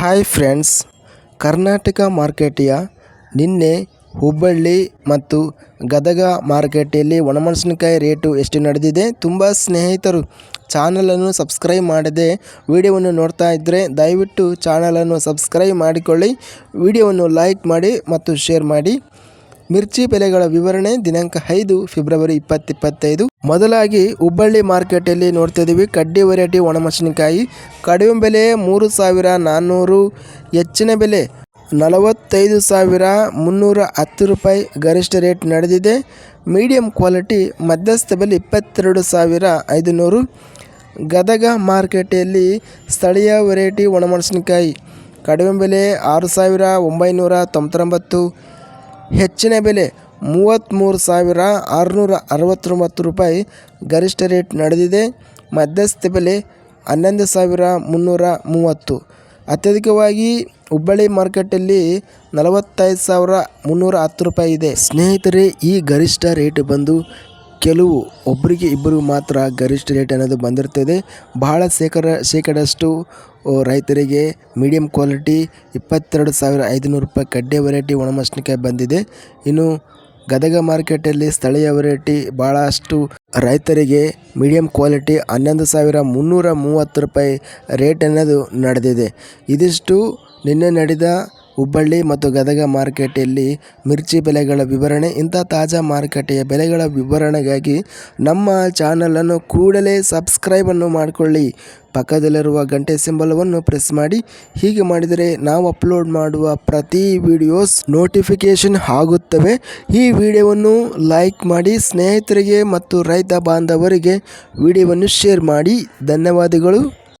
Hi friends Karnataka ಮಾರ್ಕೆಟಿಯ ನಿನ್ನೆ ಹುಬ್ಬಳ್ಳಿ ಮತ್ತು ಗದಗ ಮಾರ್ಕೆಟಲ್ಲಿ ಒಣಮೆಣಸಿನಕಾಯಿ ರೇಟು ಎಷ್ಟು ನಡೆದಿದೆ ತುಂಬ ಸ್ನೇಹಿತರು ಚಾನಲನ್ನು ಸಬ್ಸ್ಕ್ರೈಬ್ ಮಾಡದೆ ವಿಡಿಯೋವನ್ನು ನೋಡ್ತಾ ಇದ್ದರೆ ದಯವಿಟ್ಟು ಚಾನಲನ್ನು ಸಬ್ಸ್ಕ್ರೈಬ್ ಮಾಡಿಕೊಳ್ಳಿ, ವಿಡಿಯೋವನ್ನು ಲೈಕ್ ಮಾಡಿ ಮತ್ತು ಶೇರ್ ಮಾಡಿ. ಮಿರ್ಚಿ ಬೆಲೆಗಳ ವಿವರಣೆ ದಿನಾಂಕ ಐದು ಫೆಬ್ರವರಿ ಇಪ್ಪತ್ತಿಪ್ಪತ್ತೈದು. ಮೊದಲಾಗಿ ಹುಬ್ಬಳ್ಳಿ ಮಾರ್ಕೆಟಲ್ಲಿ ನೋಡ್ತಾ ಇದ್ದೀವಿ ಕಡ್ಡಿ ವೆರೈಟಿ ಒಣಮೆಣಸಿನಕಾಯಿ. ಕಡಿಮೆ ಬೆಲೆ ಮೂರು ಸಾವಿರ ನಾನ್ನೂರು. ಹೆಚ್ಚಿನ ಬೆಲೆ ನಲವತ್ತೈದು ಸಾವಿರ ಮುನ್ನೂರ ಹತ್ತು ರೂಪಾಯಿ ಗರಿಷ್ಠ ರೇಟ್ ನಡೆದಿದೆ. ಮೀಡಿಯಂ ಕ್ವಾಲಿಟಿ ಮಧ್ಯಸ್ಥ ಬೆಲೆ ಇಪ್ಪತ್ತೆರಡು ಸಾವಿರ ಐದುನೂರು. ಗದಗ ಮಾರ್ಕೆಟಲ್ಲಿ ಸ್ಥಳೀಯ ವೆರೈಟಿ ಒಣಮೆಣಸಿನಕಾಯಿ. ಕಡಿಮೆ ಬೆಲೆ ಆರು ಸಾವಿರ ಒಂಬೈನೂರ ತೊಂಬತ್ತೊಂಬತ್ತು. ಹೆಚ್ಚಿನ ಬೆಲೆ ಮೂವತ್ತ್ಮೂರು ಸಾವಿರ ಆರುನೂರ ಅರವತ್ತೊಂಬತ್ತು ರೂಪಾಯಿ ಗರಿಷ್ಠ ರೇಟ್ ನಡೆದಿದೆ. ಮಧ್ಯಸ್ಥ ಬೆಲೆ ಹನ್ನೊಂದು ಸಾವಿರ ಮುನ್ನೂರ ಮೂವತ್ತು. ಅತ್ಯಧಿಕವಾಗಿ ಹುಬ್ಬಳ್ಳಿ ಮಾರ್ಕೆಟಲ್ಲಿ ನಲವತ್ತೈದು ಸಾವಿರ ಮುನ್ನೂರ ಹತ್ತು ರೂಪಾಯಿ ಇದೆ. ಸ್ನೇಹಿತರೆ, ಈ ಗರಿಷ್ಠ ರೇಟ್ ಬಂದು ಕೆಲವು ಒಬ್ಬರಿಗೆ ಇಬ್ಬರು ಮಾತ್ರ ಗರಿಷ್ಠ ರೇಟ್ ಅನ್ನೋದು ಬಂದಿರ್ತದೆ. ಬಹಳ ಶೇಕಡ, ಶೇಕಡಷ್ಟು ರೈತರಿಗೆ ಮೀಡಿಯಂ ಕ್ವಾಲಿಟಿ ಇಪ್ಪತ್ತೆರಡು ಸಾವಿರ ಐದುನೂರು ರೂಪಾಯಿ ಕಡ್ಡೆ ವೆರೈಟಿ ಒಣಮೆಣಸಿನಕಾಯಿ ಬಂದಿದೆ. ಇನ್ನು ಗದಗ ಮಾರ್ಕೆಟಲ್ಲಿ ಸ್ಥಳೀಯ ವೆರೈಟಿ ಭಾಳಷ್ಟು ರೈತರಿಗೆ ಮೀಡಿಯಂ ಕ್ವಾಲಿಟಿ ಹನ್ನೊಂದು ಸಾವಿರ ಮುನ್ನೂರ ಮೂವತ್ತು ರೂಪಾಯಿ ರೇಟ್ ಅನ್ನೋದು ನಡೆದಿದೆ. ಇದಿಷ್ಟು ನಿನ್ನೆ ನಡೆದ ಹುಬ್ಬಳ್ಳಿ ಮತ್ತು ಗದಗ ಮಾರುಕಟ್ಟೆಯಲ್ಲಿ ಮಿರ್ಚಿ ಬೆಲೆಗಳ ವಿವರಣೆ, ಇಂಥ ತಾಜಾ ಮಾರುಕಟ್ಟೆಯ ಬೆಲೆಗಳ ವಿವರಣೆಗಾಗಿ ನಮ್ಮ ಚಾನಲನ್ನು ಕೂಡಲೇ ಸಬ್ಸ್ಕ್ರೈಬನ್ನು ಮಾಡಿಕೊಳ್ಳಿ. ಪಕ್ಕದಲ್ಲಿರುವ ಗಂಟೆ ಸಿಂಬಲವನ್ನು ಪ್ರೆಸ್ ಮಾಡಿ. ಹೀಗೆ ಮಾಡಿದರೆ ನಾವು ಅಪ್ಲೋಡ್ ಮಾಡುವ ಪ್ರತಿ ವಿಡಿಯೋಸ್ ನೋಟಿಫಿಕೇಷನ್ ಆಗುತ್ತವೆ. ಈ ವಿಡಿಯೋವನ್ನು ಲೈಕ್ ಮಾಡಿ, ಸ್ನೇಹಿತರಿಗೆ ಮತ್ತು ರೈತ ಬಾಂಧವರಿಗೆ ವಿಡಿಯೋವನ್ನು ಶೇರ್ ಮಾಡಿ. ಧನ್ಯವಾದಗಳು.